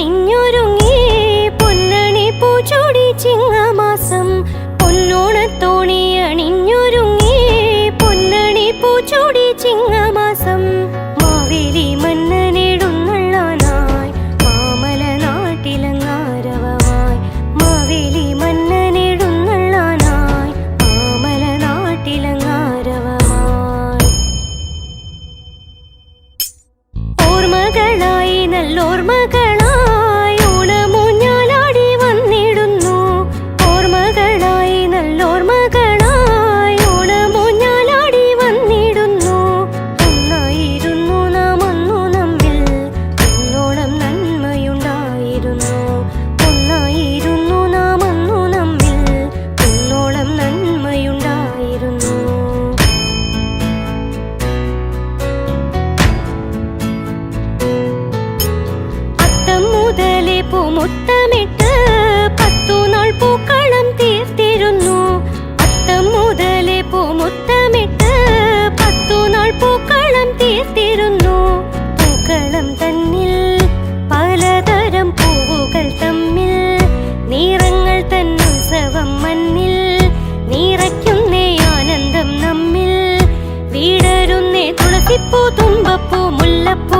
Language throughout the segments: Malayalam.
അണിഞ്ഞൊരുങ്ങി പൊന്നണി പൂച്ചോടി ചിങ്ങമാസം പൊന്നോണത്തോണി അണിഞ്ഞൊരുങ്ങി പൊന്നണി പൂച്ചോടി ചിങ്ങമാസം മാവേലി മന്നനിടുന്നുള്ളാനായി മാമല നാട്ടിലങ്ങാരവമായി മാവേലി മന്നനിടുന്നുള്ളാനായി മാമല നാട്ടിലങ്ങാരവമായി ഓർമ്മകളായി നല്ലോർമ്മകളായി calor. വീടരുന്നേ തുമ്പപ്പൂ മുല്ലപ്പൂ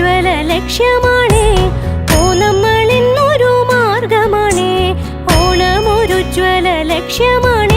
ഉജ്വല ലക്ഷ്യമാണേ. ഓണമ്മളിന്നൊരു മാർഗമാണേ. ഓണം ഒരു ഉജ്വല ലക്ഷ്യമാണ്.